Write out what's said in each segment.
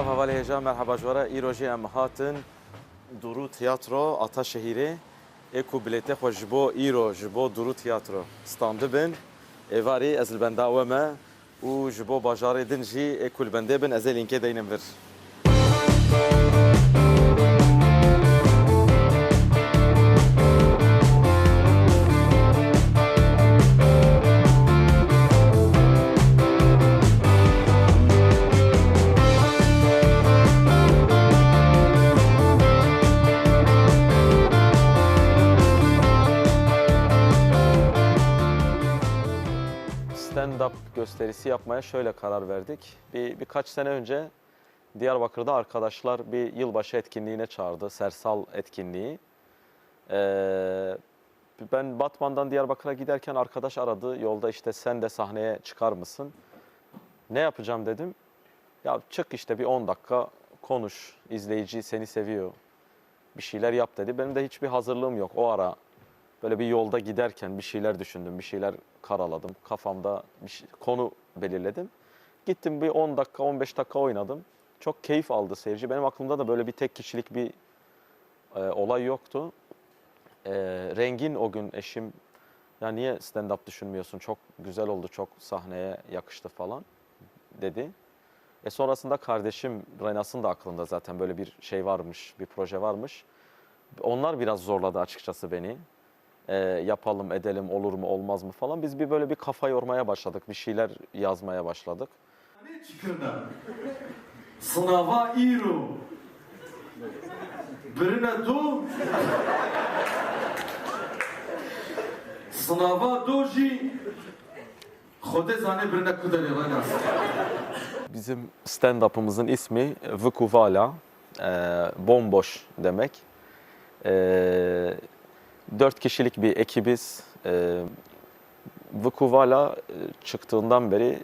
Lav havale heja merhaba jwara îrojê em hatin Duru Tiyatro Ataşehirê ê ku bilêtê xwe ji bo îro ji bo Duru Tiyatro. Standibin êvarê ez li benda we me û ji bo bajarê bin ez ê lînkê deynim vir. Stand-up gösterisi yapmaya şöyle karar verdik. Bir birkaç sene önce Diyarbakır'da arkadaşlar bir yılbaşı etkinliğine çağırdı. Sersal etkinliği. Ee, ben Batman'dan Diyarbakır'a giderken arkadaş aradı. Yolda işte sen de sahneye çıkar mısın? Ne yapacağım dedim. Ya çık işte bir 10 dakika konuş. İzleyici seni seviyor. Bir şeyler yap dedi. Benim de hiçbir hazırlığım yok. O ara böyle bir yolda giderken bir şeyler düşündüm, bir şeyler karaladım. Kafamda bir şey- konu belirledim. Gittim bir 10 dakika, 15 dakika oynadım. Çok keyif aldı seyirci. Benim aklımda da böyle bir tek kişilik bir e, olay yoktu. E, Rengin o gün eşim, ya niye stand-up düşünmüyorsun? Çok güzel oldu, çok sahneye yakıştı falan dedi. E sonrasında kardeşim Renas'ın da aklında zaten böyle bir şey varmış, bir proje varmış. Onlar biraz zorladı açıkçası beni e, yapalım edelim olur mu olmaz mı falan. Biz bir böyle bir kafa yormaya başladık. Bir şeyler yazmaya başladık. Ne çıkırna? Sınava iro. Birine do. Sınava doji. Xode zane birine kudere Bizim stand-up'ımızın ismi Vukuvala. E, bomboş demek. E, dört kişilik bir ekibiz. E, Vukuvala çıktığından beri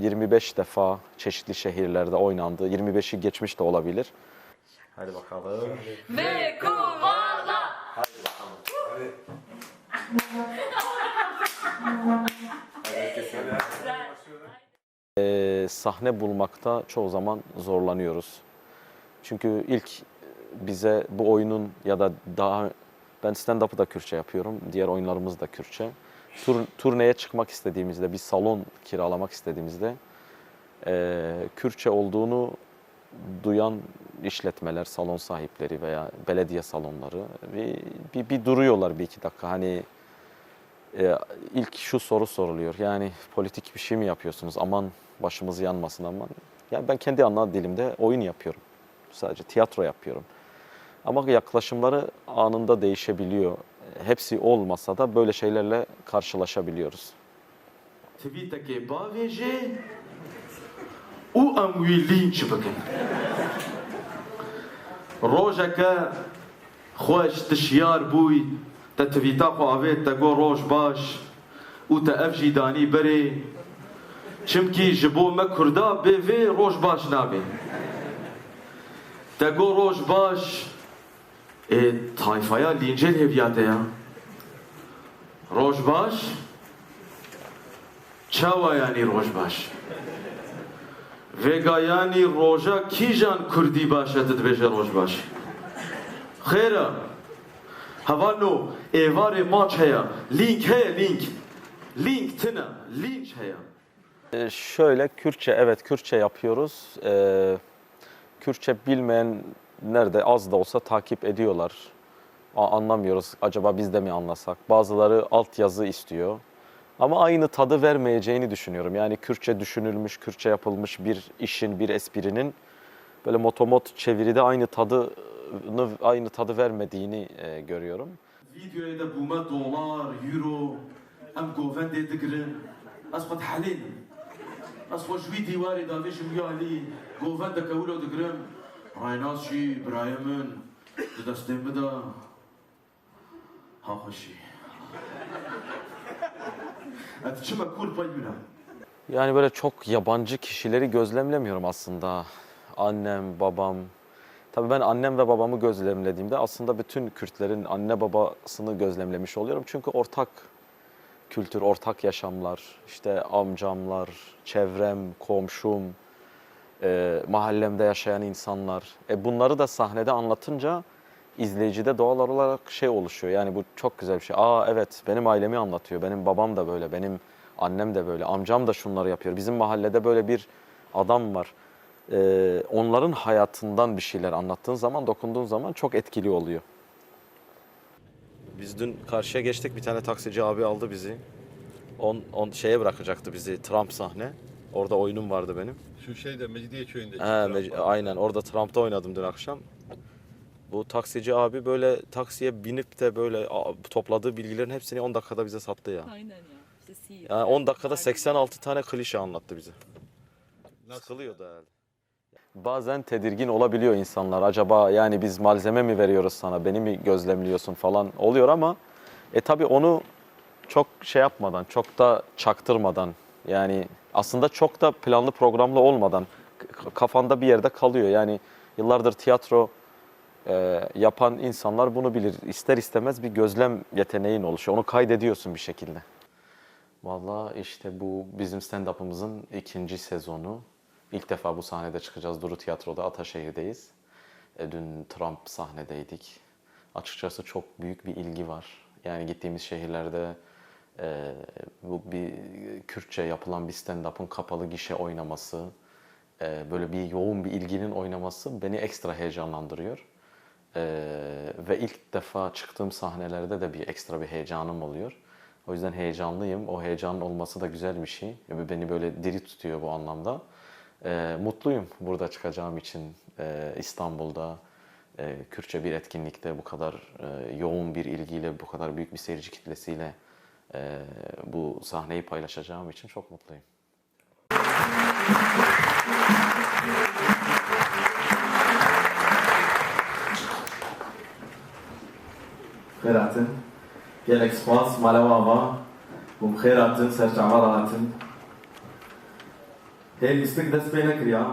e, 25 defa çeşitli şehirlerde oynandı. 25'i geçmiş de olabilir. Hadi bakalım. Ve kovala. Ee, sahne bulmakta çoğu zaman zorlanıyoruz. Çünkü ilk bize bu oyunun ya da daha ben stand-up'ı da Kürtçe yapıyorum. Diğer oyunlarımız da Kürtçe. Tur, turneye çıkmak istediğimizde, bir salon kiralamak istediğimizde ee, Kürtçe olduğunu duyan işletmeler, salon sahipleri veya belediye salonları bir, bir, bir duruyorlar bir iki dakika. Hani e, ilk şu soru soruluyor. Yani politik bir şey mi yapıyorsunuz? Aman başımız yanmasın aman. Yani ben kendi ana dilimde oyun yapıyorum. Sadece tiyatro yapıyorum. Ama yaklaşımları anında değişebiliyor. Hepsi olmasa da böyle şeylerle karşılaşabiliyoruz. Tweeteke baveje. U wî linç bikin. Rojeke xweş tişyar bûy te tweeta xwe avêt te got roj baş û te ev jî danî berê çimkî ji bo me Kurda bê vê roj baş ê tayfaya lîncel hevya te ya. Roj baş çawa yani roj baş. Vega yani roja kijan kurdi başa dibêje roj baş. Xêra. Havano êvarê maç heye. Link heye link. Link tine. Linç heye. Ee, şöyle Kürtçe, evet Kürtçe yapıyoruz. Ee, Kürtçe bilmeyenler de az da olsa takip ediyorlar. Anlamıyoruz. Acaba biz de mi anlasak? Bazıları altyazı istiyor. Ama aynı tadı vermeyeceğini düşünüyorum. Yani Kürtçe düşünülmüş, Kürtçe yapılmış bir işin, bir esprinin böyle motomot çeviride aynı tadı aynı tadı vermediğini e, görüyorum. Videoya da buma dolar, euro, em govendê digirin. Helênim. Ez xwe ji wî dîwarê davê ji wî alî govendeke wilo digirim. Raynas jî birayê min di destê min de ha xweşî. Ez çime kûr peyvîne. Yani böyle çok yabancı kişileri gözlemlemiyorum aslında. Annem, babam. Tabii ben annem ve babamı gözlemlediğimde aslında bütün Kürtlerin anne babasını gözlemlemiş oluyorum. Çünkü ortak kültür, ortak yaşamlar, işte amcamlar, çevrem, komşum, e, mahallemde yaşayan insanlar. E, bunları da sahnede anlatınca izleyicide doğal olarak şey oluşuyor. Yani bu çok güzel bir şey. Aa evet benim ailemi anlatıyor. Benim babam da böyle, benim annem de böyle, amcam da şunları yapıyor. Bizim mahallede böyle bir adam var. E, onların hayatından bir şeyler anlattığın zaman, dokunduğun zaman çok etkili oluyor. Biz dün karşıya geçtik. Bir tane taksici abi aldı bizi. On, on şeye bırakacaktı bizi Trump sahne. Orada oyunum vardı benim. Şu şeyde Mecidiye köyünde. He, mec- aynen orada Trump'ta oynadım dün akşam. Bu taksici abi böyle taksiye binip de böyle a, topladığı bilgilerin hepsini 10 dakikada bize sattı ya. Aynen ya. İşte Siirt. Yani 10 dakikada 86 tane klişe anlattı bize. Nasıl? Sıkılıyordu herhalde. Bazen tedirgin olabiliyor insanlar. Acaba yani biz malzeme mi veriyoruz sana, beni mi gözlemliyorsun falan oluyor ama e tabii onu çok şey yapmadan, çok da çaktırmadan yani aslında çok da planlı programlı olmadan kafanda bir yerde kalıyor. Yani yıllardır tiyatro e, yapan insanlar bunu bilir. İster istemez bir gözlem yeteneğin oluşuyor. Onu kaydediyorsun bir şekilde. Vallahi işte bu bizim stand-up'ımızın ikinci sezonu. İlk defa bu sahnede çıkacağız. Duru Tiyatro'da Ataşehir'deyiz. E, dün Trump sahnedeydik. Açıkçası çok büyük bir ilgi var. Yani gittiğimiz şehirlerde e, bu bir Kürtçe yapılan bir stand-up'ın kapalı gişe oynaması, e, böyle bir yoğun bir ilginin oynaması beni ekstra heyecanlandırıyor. E, ve ilk defa çıktığım sahnelerde de bir ekstra bir heyecanım oluyor. O yüzden heyecanlıyım. O heyecanın olması da güzel bir şey. Beni böyle diri tutuyor bu anlamda. E, mutluyum burada çıkacağım için e, İstanbul'da. E, Kürtçe bir etkinlikte bu kadar e, yoğun bir ilgiyle, bu kadar büyük bir seyirci kitlesiyle e, bu sahneyi paylaşacağım için çok mutluyum. بخير هاتن gelek spas malava ava bu bixêr hatin serçava rahatin hêl lîstik dest pê nekiriya